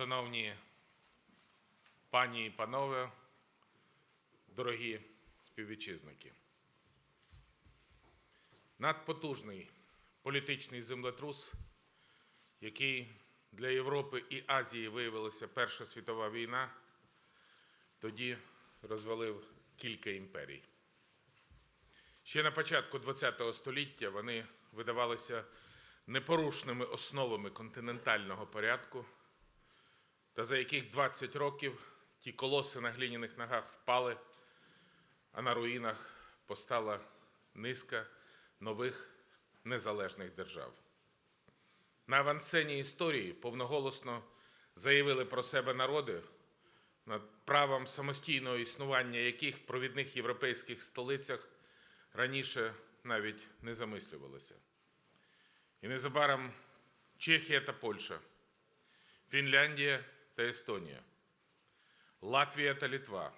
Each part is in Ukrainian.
Шановні пані і панове, дорогі співвітчизники. Надпотужний політичний землетрус, який для Європи і Азії виявилася Перша світова війна, тоді розвалив кілька імперій. Ще на початку ХХ століття вони видавалися непорушними основами континентального порядку, та за яких 20 років ті колоси на глиняних ногах впали, а на руїнах постала низка нових незалежних держав. На авансцені історії повноголосно заявили про себе народи, над правом самостійного існування яких в провідних європейських столицях раніше навіть не замислювалося. І незабаром Чехія та Польща, Фінляндія та Естонія, Латвія та Літва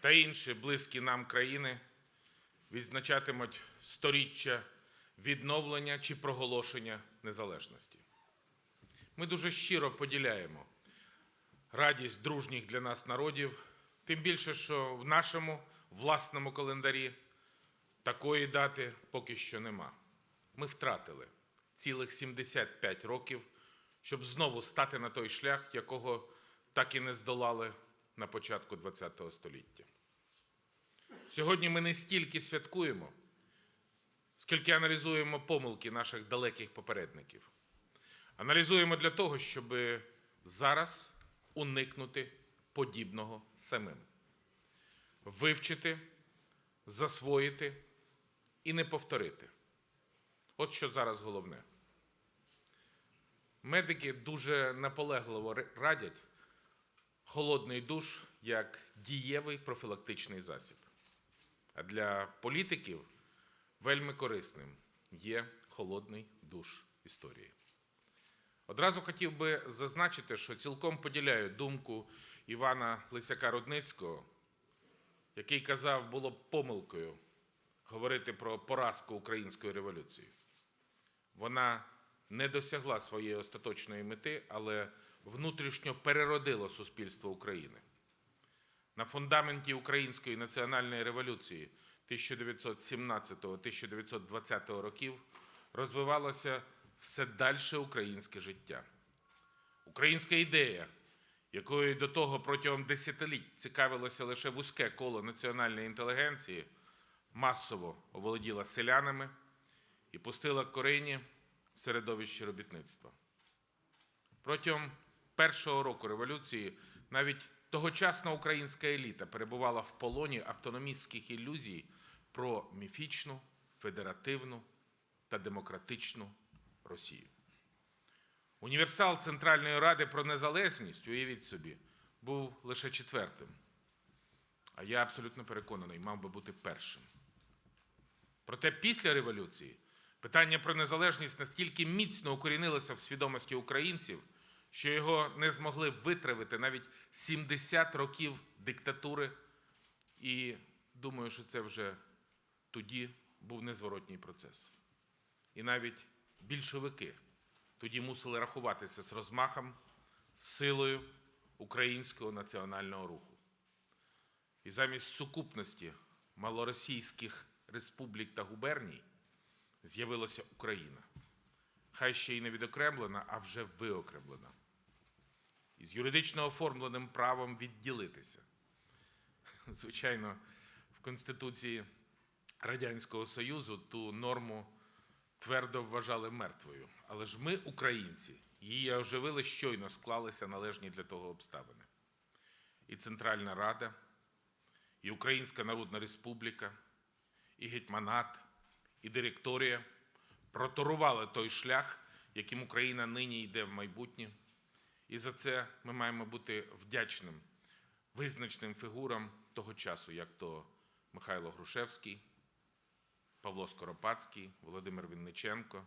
та інші близькі нам країни відзначатимуть сторіччя відновлення чи проголошення незалежності. Ми дуже щиро поділяємо радість дружніх для нас народів, тим більше, що в нашому власному календарі такої дати поки що нема. Ми втратили цілих 75 років, щоб знову стати на той шлях, якого так і не здолали на початку ХХ століття. Сьогодні ми не стільки святкуємо, скільки аналізуємо помилки наших далеких попередників. Аналізуємо для того, щоб зараз уникнути подібного самим, вивчити, засвоїти і не повторити. От що зараз головне. Медики дуже наполегливо радять холодний душ як дієвий профілактичний засіб. А для політиків вельми корисним є холодний душ історії. Одразу хотів би зазначити, що цілком поділяю думку Івана Лисяка Рудницького, який казав, було б помилкою говорити про поразку української революції. Вона не досягла своєї остаточної мети, але внутрішньо переродила суспільство України. На фундаменті української національної революції 1917-1920 років розвивалося все дальше українське життя. Українська ідея, якою до того протягом десятиліть цікавилося лише вузьке коло національної інтелігенції, масово оволоділа селянами і пустила корені в середовище робітництва. Протягом першого року революції навіть тогочасна українська еліта перебувала в полоні автономістських ілюзій про міфічну, федеративну та демократичну Росію. Універсал Центральної Ради про незалежність, уявіть собі, був лише четвертим. А я абсолютно переконаний, мав би бути першим. Проте після революції питання про незалежність настільки міцно укорінилося в свідомості українців, що його не змогли витравити навіть 70 років диктатури. І думаю, що це вже тоді був незворотній процес. І навіть більшовики тоді мусили рахуватися з розмахом, з силою українського національного руху. І замість сукупності малоросійських республік та губерній з'явилася Україна. Хай ще й не відокремлена, а вже виокремлена. І з юридично оформленим правом відділитися. Звичайно, в Конституції Радянського Союзу ту норму твердо вважали мертвою. Але ж ми, українці, її оживили, щойно склалися належні для того обставини. І Центральна Рада, і Українська Народна Республіка, і гетьманат, і директорія проторували той шлях, яким Україна нині йде в майбутнє. І за це ми маємо бути вдячним визначним фігурам того часу, як то Михайло Грушевський, Павло Скоропадський, Володимир Вінниченко,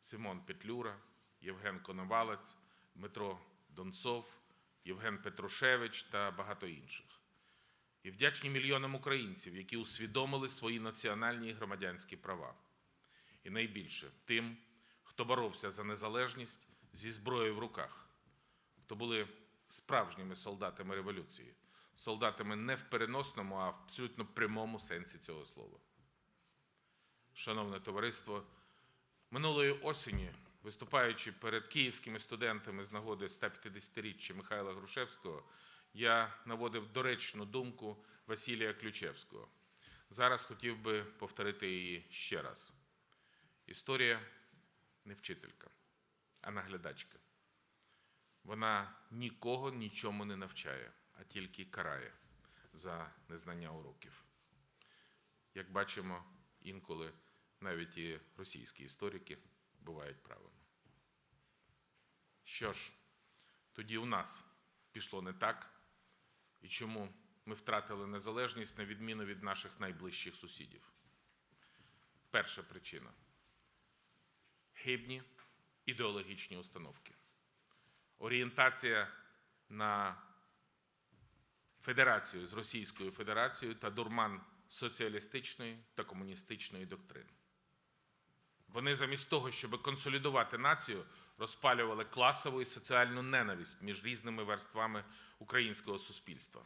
Симон Петлюра, Євген Коновалець, Дмитро Донцов, Євген Петрушевич та багато інших. І вдячні мільйонам українців, які усвідомили свої національні і громадянські права. І найбільше тим, хто боровся за незалежність зі зброєю в руках, то були справжніми солдатами революції, солдатами не в переносному, а в абсолютно прямому сенсі цього слова. Шановне товариство, минулої осені, виступаючи перед київськими студентами з нагоди 150-річчя Михайла Грушевського, я наводив доречну думку Василія Ключевського. Зараз хотів би повторити її ще раз. Історія не вчителька, а наглядачка. Вона нікого нічому не навчає, а тільки карає за незнання уроків. Як бачимо, інколи навіть і російські історики бувають правими. Що ж, тоді у нас пішло не так, і чому ми втратили незалежність на відміну від наших найближчих сусідів? Перша причина хибні ідеологічні установки. Орієнтація на федерацію з Російською Федерацією та дурман соціалістичної та комуністичної доктрини. Вони замість того, щоб консолідувати націю, розпалювали класову і соціальну ненависть між різними верствами українського суспільства,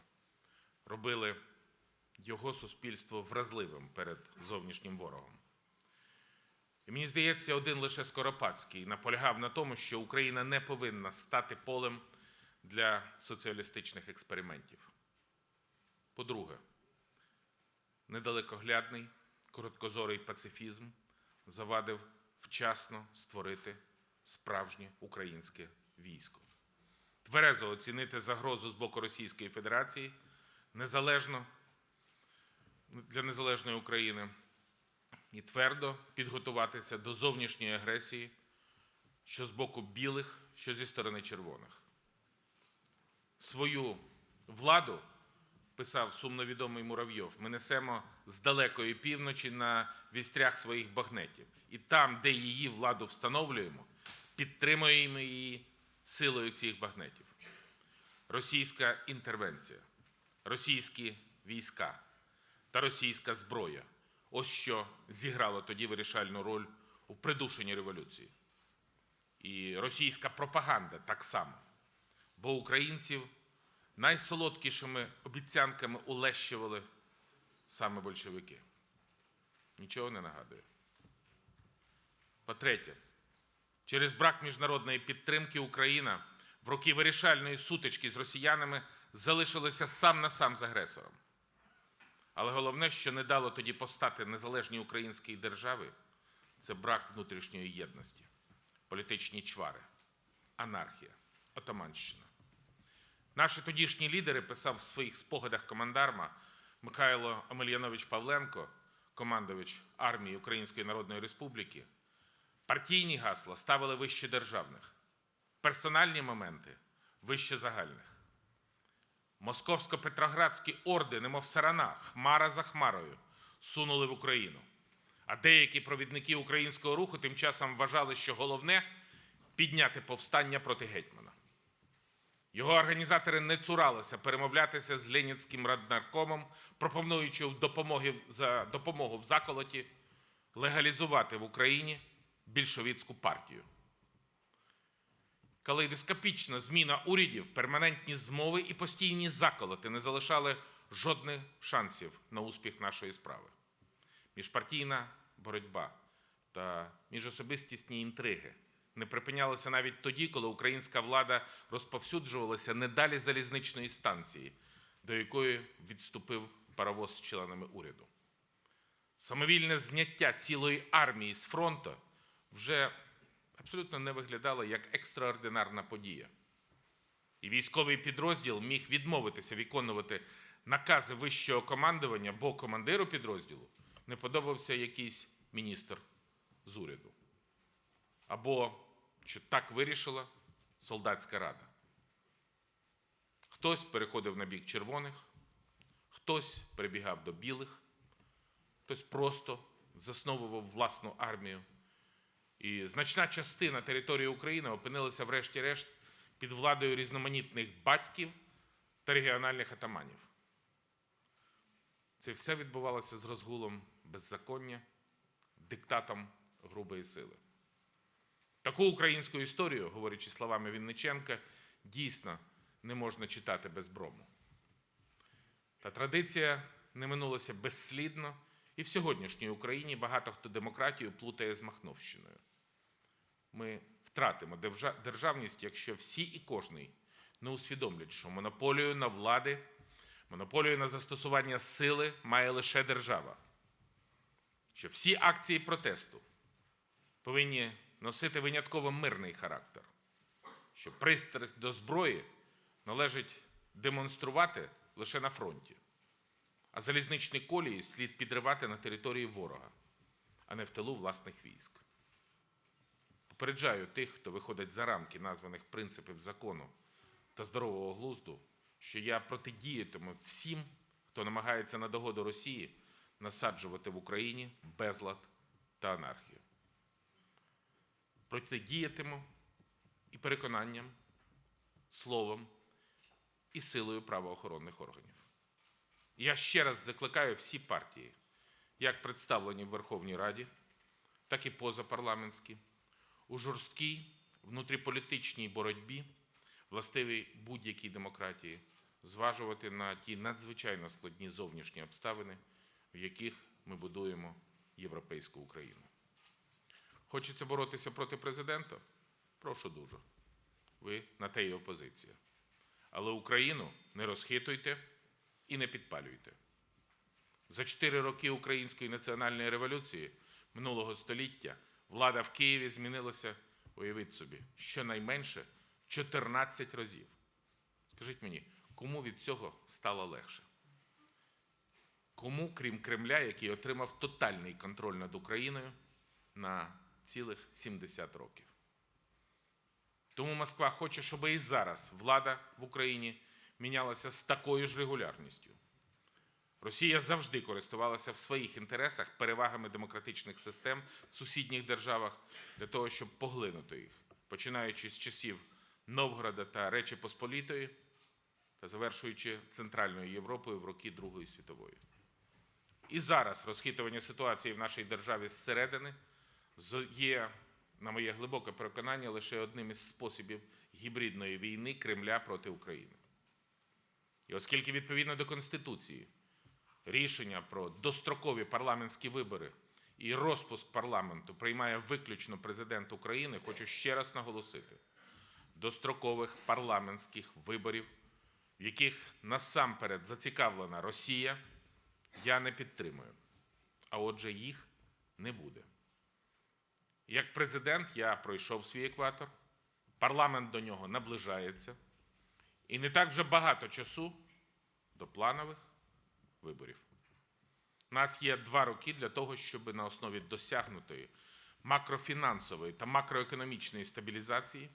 робили його суспільство вразливим перед зовнішнім ворогом. І мені здається, один лише Скоропадський наполягав на тому, що Україна не повинна стати полем для соціалістичних експериментів. По-друге, недалекоглядний, короткозорий пацифізм завадив вчасно створити справжнє українське військо. Тверезо оцінити загрозу з боку Російської Федерації незалежно для незалежної України і твердо підготуватися до зовнішньої агресії, що з боку білих, що зі сторони червоних. Свою владу, писав сумновідомий Муравйов, ми несемо з далекої півночі на вістрях своїх багнетів. І там, де її владу встановлюємо, підтримуємо її силою цих багнетів. Російська інтервенція, російські війська та російська зброя ось що зіграло тоді вирішальну роль у придушенні революції. І російська пропаганда так само. Бо українців найсолодкішими обіцянками улещували саме большевики. Нічого не нагадує. По-третє, через брак міжнародної підтримки Україна в роки вирішальної сутички з росіянами залишилася сам на сам з агресором. Але головне, що не дало тоді постати незалежній українській державі, це брак внутрішньої єдності, політичні чвари, анархія, отаманщина. Наші тодішні лідери писав в своїх спогадах командарма Михайло Омельянович Павленко, командувач армії Української Народної Республіки. Партійні гасла ставили вище державних, персональні моменти вище загальних. Московсько-петроградські орди, немов сарана, хмара за хмарою, сунули в Україну. А деякі провідники українського руху тим часом вважали, що головне підняти повстання проти гетьмана. Його організатори не цуралися перемовлятися з Ленінським раднаркомом, пропонуючи допомоги, за допомогу в заколоті легалізувати в Україні більшовицьку партію. Калейдоскопічна зміна урядів, перманентні змови і постійні заколоти не залишали жодних шансів на успіх нашої справи. Міжпартійна боротьба та міжособистісні інтриги не припинялися навіть тоді, коли українська влада розповсюджувалася не далі залізничної станції, до якої відступив паровоз з членами уряду. Самовільне зняття цілої армії з фронту вже абсолютно не виглядало як екстраординарна подія. І військовий підрозділ міг відмовитися виконувати накази вищого командування, бо командиру підрозділу не подобався якийсь міністр з уряду. Або що так вирішила солдатська рада. Хтось переходив на бік червоних, хтось прибігав до білих, хтось просто засновував власну армію. І значна частина території України опинилася, врешті-решт, під владою різноманітних батьків та регіональних атаманів. Це все відбувалося з розгулом беззаконня, диктатом грубої сили. Таку українську історію, говорячи словами Вінниченка, дійсно не можна читати без брому. Та традиція не минулася безслідно, і в сьогоднішній Україні багато хто демократію плутає з Махновщиною. Ми втратимо державність, якщо всі і кожний не усвідомлять, що монополію на влади, монополію на застосування сили має лише держава. Що всі акції протесту повинні носити винятково мирний характер, що пристрасть до зброї належить демонструвати лише на фронті, а залізничні колії слід підривати на території ворога, а не в тилу власних військ. Попереджаю тих, хто виходить за рамки названих принципів закону та здорового глузду, що я протидіятиму всім, хто намагається на догоду Росії насаджувати в Україні безлад та анархію. Протидіятиму і переконанням, словом і силою правоохоронних органів. Я ще раз закликаю всі партії, як представлені в Верховній Раді, так і позапарламентські, у жорсткій внутріполітичній боротьбі, властивій будь-якій демократії, зважувати на ті надзвичайно складні зовнішні обставини, в яких ми будуємо європейську Україну. Хочеться боротися проти президента? Прошу дуже. Ви на те й опозиція. Але Україну не розхитуйте і не підпалюйте. За чотири роки української національної революції минулого століття влада в Києві змінилася, уявіть собі, щонайменше 14 разів. Скажіть мені, кому від цього стало легше? Кому, крім Кремля, який отримав тотальний контроль над Україною на цілих 70 років? Тому Москва хоче, щоб і зараз влада в Україні мінялася з такою ж регулярністю. Росія завжди користувалася в своїх інтересах перевагами демократичних систем в сусідніх державах для того, щоб поглинути їх, починаючи з часів Новгорода та Речі Посполітої та завершуючи Центральною Європою в роки Другої світової. І зараз розхитування ситуації в нашій державі зсередини є, на моє глибоке переконання, лише одним із способів гібридної війни Кремля проти України. І оскільки відповідно до Конституції рішення про дострокові парламентські вибори і розпуск парламенту приймає виключно президент України, хочу ще раз наголосити: дострокових парламентських виборів, в яких насамперед зацікавлена Росія, я не підтримую. А отже, їх не буде. Як президент я пройшов свій екватор, парламент до нього наближається, і не так вже багато часу до планових виборів. У нас є два роки для того, щоб на основі досягнутої макрофінансової та макроекономічної стабілізації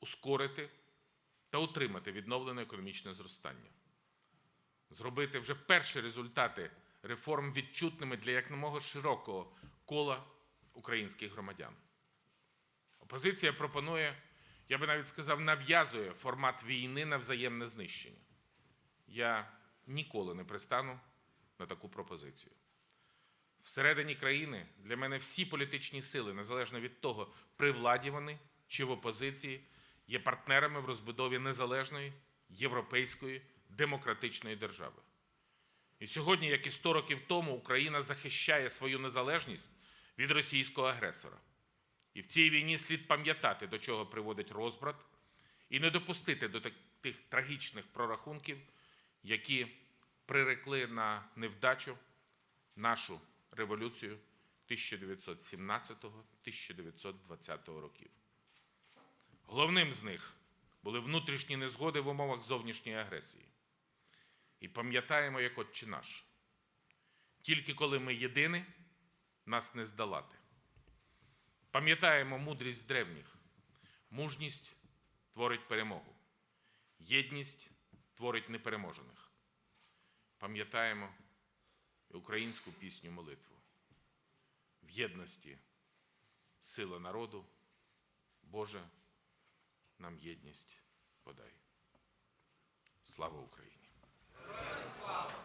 ускорити та утримати відновлене економічне зростання, зробити вже перші результати реформ відчутними для якомога широкого кола українських громадян. Опозиція пропонує, я би навіть сказав, нав'язує формат війни на взаємне знищення. Я ніколи не пристану на таку пропозицію. Всередині країни для мене всі політичні сили, незалежно від того, при владі вони чи в опозиції, є партнерами в розбудові незалежної, європейської, демократичної держави. І сьогодні, як і 100 років тому, Україна захищає свою незалежність від російського агресора. І в цій війні слід пам'ятати, до чого приводить розбрат, і не допустити до тих трагічних прорахунків, які прирекли на невдачу нашу революцію 1917-1920 років. Головним з них були внутрішні незгоди в умовах зовнішньої агресії. І пам'ятаємо, як отче наш. Тільки коли ми єдині, нас не здолати. Пам'ятаємо мудрість древніх. Мужність творить перемогу. Єдність творить непереможених. Пам'ятаємо українську пісню молитву. В єдності сила народу, Боже, нам єдність подай. Слава Україні! Героям